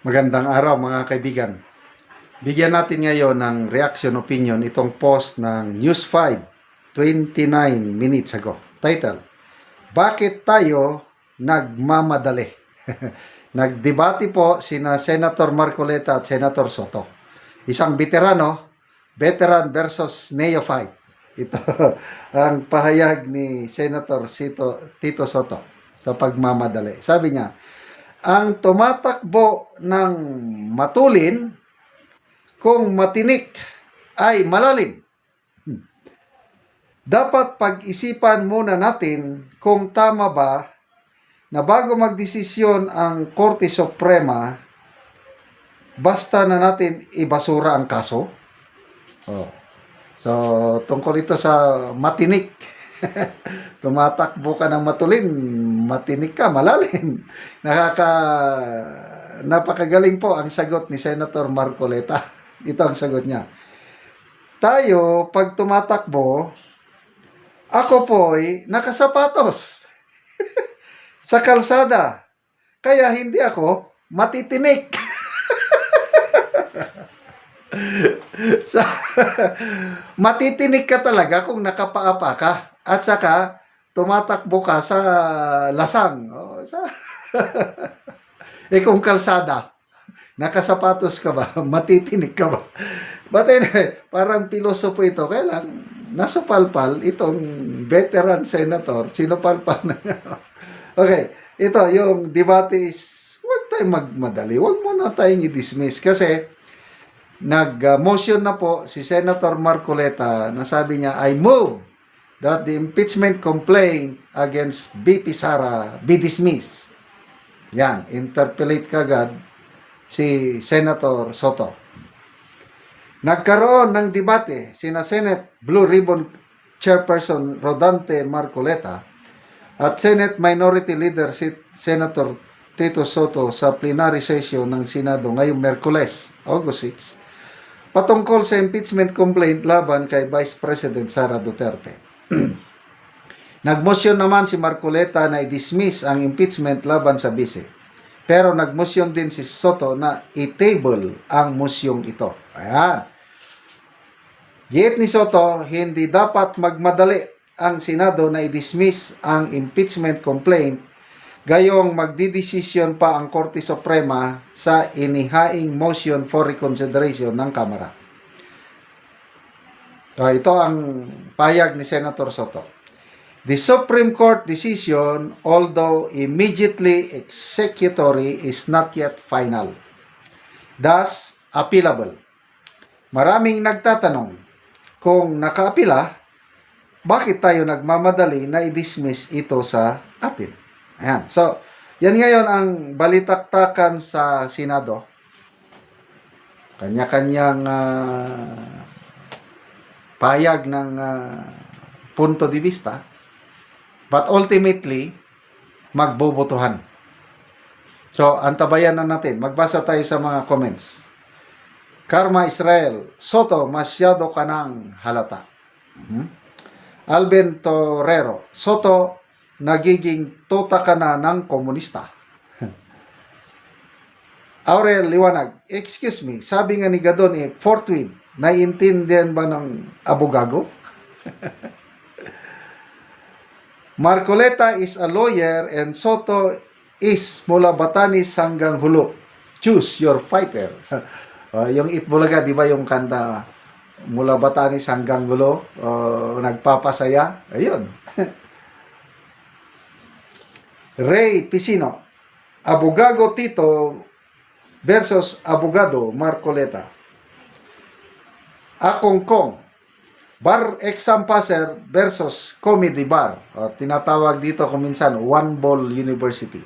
Magandang araw mga kaibigan. Bigyan natin ngayon ng reaction opinion itong post ng News 5 29 minutes ago. Title, Bakit tayo nagmamadali? Nagdebate po sina Senator Marcoleta at Senator Soto. Isang veterano, veteran versus neophyte. Ito ang pahayag ni Senator Tito Soto sa pagmamadali. Sabi niya, ang tumatakbo ng matulin kung matinik ay malalim. Hmm. Dapat pag-isipan muna natin kung tama ba na bago magdesisyon ang Korte Suprema, basta na natin ibasura ang kaso. Oh. So, tungkol ito sa matinik. Tumatakbo ka ng matulin, matinik ka, malalim. Nakaka napakagaling po ang sagot ni Senator Marcoleta. Ito ang sagot niya. Tayo, pag tumatakbo, ako po'y nakasapatos sa kalsada. Kaya hindi ako matitinik. sa, matitinik ka talaga kung nakapaapa ka. At saka, tumatakbo ka sa lasang. O, sa eh kung kalsada, nakasapatos ka ba? Matitinik ka ba? But anyway, parang pilosopo ito. Kaya lang, nasupalpal itong veteran senator. Sinupalpal na Okay, ito yung debate is, huwag tayong magmadali. Huwag muna tayong i-dismiss. Kasi, nag-motion na po si Senator Marcoleta na sabi niya, I move that the impeachment complaint against BP Sara be dismissed. Yan, interpellate kagad si Senator Soto. Nagkaroon ng debate sina Senate Blue Ribbon Chairperson Rodante Marcoleta at Senate Minority Leader si Senator Tito Soto sa plenary session ng Senado ngayong Merkules, August 6, patungkol sa impeachment complaint laban kay Vice President Sara Duterte. Nagmotion naman si Marcoleta na i-dismiss ang impeachment laban sa bise. Pero nagmotion din si Soto na i-table ang mosyong ito. Ayan. Git ni Soto, hindi dapat magmadali ang Senado na i-dismiss ang impeachment complaint gayong magdidesisyon pa ang Korte Suprema sa inihaing motion for reconsideration ng Kamara. So, ito ang payag ni Senator Soto. The Supreme Court decision, although immediately executory, is not yet final. Thus, appealable. Maraming nagtatanong, kung nakaapila, bakit tayo nagmamadali na i-dismiss ito sa atin? Ayan. So, yan ngayon ang balitaktakan sa Senado. Kanya-kanyang ah, payag ng ah, punto de vista. But ultimately, magbobotohan. So, antabayan na natin. Magbasa tayo sa mga comments. Karma Israel, Soto, masyado ka ng halata. Mhm. Alvin Torrero, Soto, nagiging tota ka na ng komunista. Aurel Liwanag, excuse me, sabi nga ni Gadon eh, forthwith, naiintindihan ba ng abogago? Marcoleta is a lawyer and Soto is mula Batanis hanggang Hulo. Choose your fighter. Uh, yung Itbulaga, di ba yung kanta mula Batanis hanggang Hulo, uh, nagpapasaya? Ayun. Ray Pisino, Abogago Tito versus Abogado Marcoleta. Akong Kong, Bar Exam Passer versus Comedy Bar. O, tinatawag dito kung minsan One Ball University.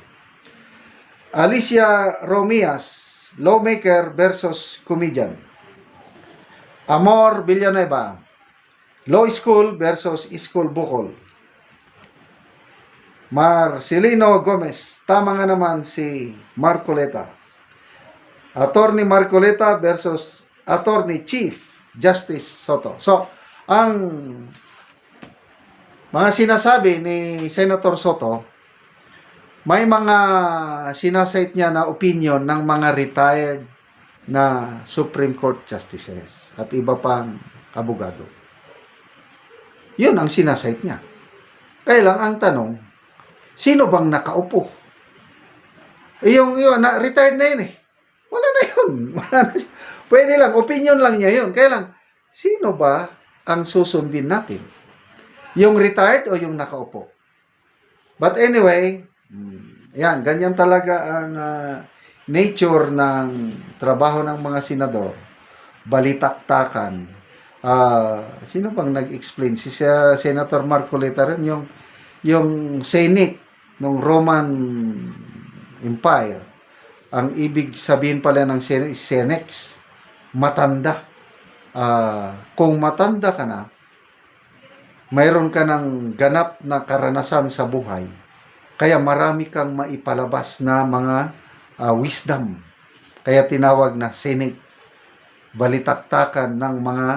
Alicia Romias, Lawmaker versus Comedian. Amor Villanueva, Law School versus School Bukol. Marcelino Gomez, tama nga naman si Marcoleta. Attorney Marcoleta versus Attorney Chief Justice Soto. So, ang mga sinasabi ni Senator Soto, may mga sinasite niya na opinion ng mga retired na Supreme Court Justices at iba pang abogado. Yun ang sinasite niya. Kaya lang ang tanong, sino bang nakaupo? Yung yun, na, retired na yun eh. Wala na yun. Wala na. Pwede lang, opinion lang niya yun. Kaya lang, sino ba ang susundin natin? Yung retired o yung nakaupo? But anyway, mm, yan, ganyan talaga ang ah, nature ng trabaho ng mga senador. Balitaktakan. Ah, sino bang nag-explain? Si Sa- Senator Marcoleta rin, yung, yung Senate ng Roman Empire. Ang ibig sabihin pala ng Sen- Senex, matanda. Ah, kung matanda ka na, mayroon ka ng ganap na karanasan sa buhay. Kaya marami kang maipalabas na mga ah, wisdom. Kaya tinawag na Senate. Balitaktakan ng mga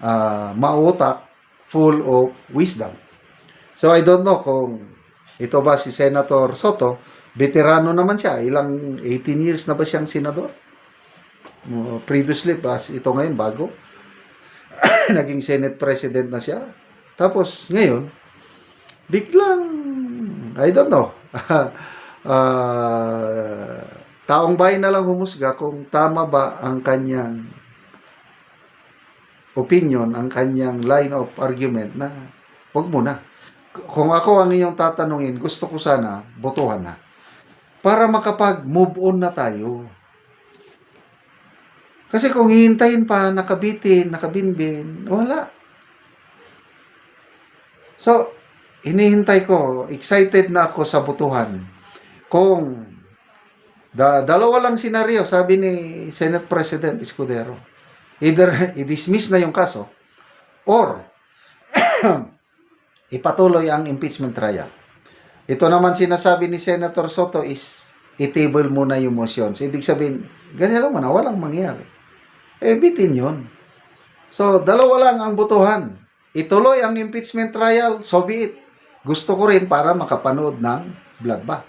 ah, mautak full of wisdom. So I don't know kung ito ba si Senator Soto, veterano naman siya, ilang 18 years na ba siyang senador? Uh, previously, plus ito ngayon bago. Naging Senate President na siya. Tapos ngayon, biglang, I don't know, Ah, taong bayan na lang humusga kung tama ba ang kanyang opinion, ang kanyang line of argument na wag mo na. Kung ako ang iyong tatanungin, gusto ko sana botohan na. Para makapag-move on na tayo. Kasi kung hihintayin pa, nakabitin, nakabinbin, wala. So, hinihintay ko, excited na ako sa botohan. Kung da, dalawa lang senaryo, sabi ni Senate President Escudero, either i-dismiss na yung kaso, or ipatuloy ang impeachment trial. Ito naman sinasabi ni Senator Soto is i-table muna yung motion. Ibig sabihin, ganyan lang na, walang mangyari. Eh, bitin yun. So, dalawa lang ang butuhan. Ituloy ang impeachment trial, so be it. Gusto ko rin para makapanood ng bloodbath.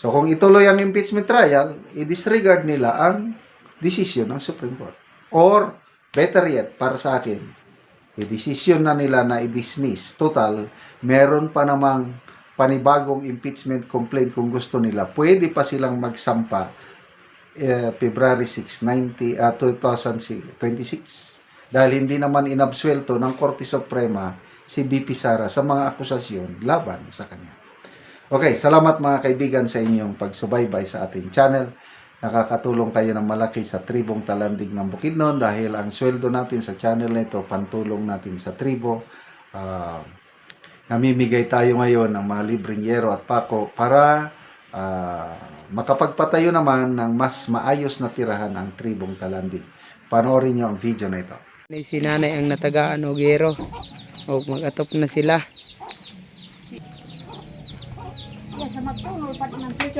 So, kung ituloy ang impeachment trial, i-disregard nila ang decision ng Supreme Court. Or, better yet, para sa akin, i-decision na nila na i-dismiss. Total, meron pa namang panibagong impeachment complaint kung gusto nila. Pwede pa silang magsampa eh, February 6, 90, ah, 2026. Dahil hindi naman inabsuelto ng Korte Suprema si BP Sara sa mga akusasyon laban sa kanya. Okay, salamat mga kaibigan sa inyong pagsubaybay sa ating channel. Nakakatulong kayo ng malaki sa tribong talandig ng Bukidnon dahil ang sweldo natin sa channel na ito, pantulong natin sa tribo. Ah, namimigay tayo ngayon ng mga libreng yero at pako para ah, makapagpatayo naman ng mas maayos na tirahan ang tribong talandig. Panoorin niyo ang video na ito. Ni si nanay ang natagaan og gero. O mag-atop na sila.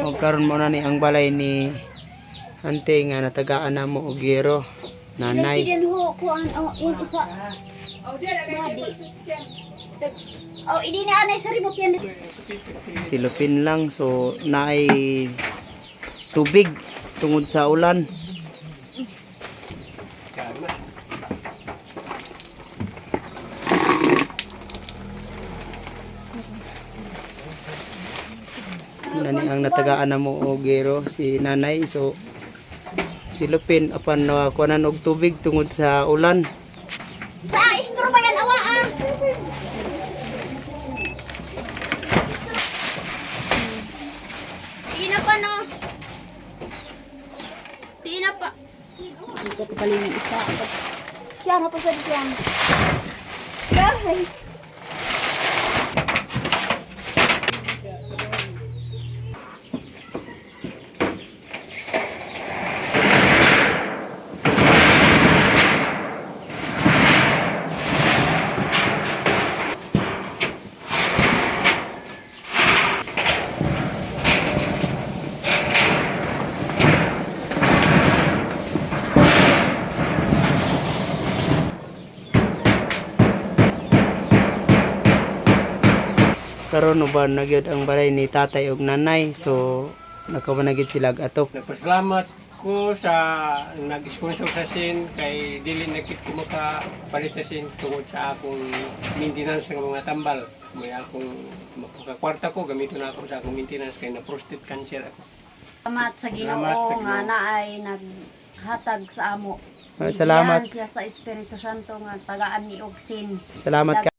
O karon mo na ni ang balay ni ante nga natagaan na mo og gero. Nanay. Kuan, oh, hindi na anay sa remote yan. Silupin lang so naay tubig tungod sa ulan. Nani ang natagaan na mo og gero si nanay so silupin apan nakuanan og tubig tungod sa ulan. Sa istro ba yan, awa ah? Tina pa no. Tina pa. Ko palingin isa. Yan, hapos sa diyan. Kahay. Karon uban na gyud ang balay ni tatay ug nanay so nakabanagid sila atop Nagpasalamat ko sa nag-sponsor sa sin kay dili na kit ko makapalit sa sin tungod sa akong maintenance ng mga tambal. May akong makakwarta ko gamito na ako sa akong maintenance kay na prostate cancer ako. Salamat sa Ginoo nga naay naghatag sa amo. Ah, salamat. Bigyan siya sa Espiritu Santo nga tagaan ni og sin. salamat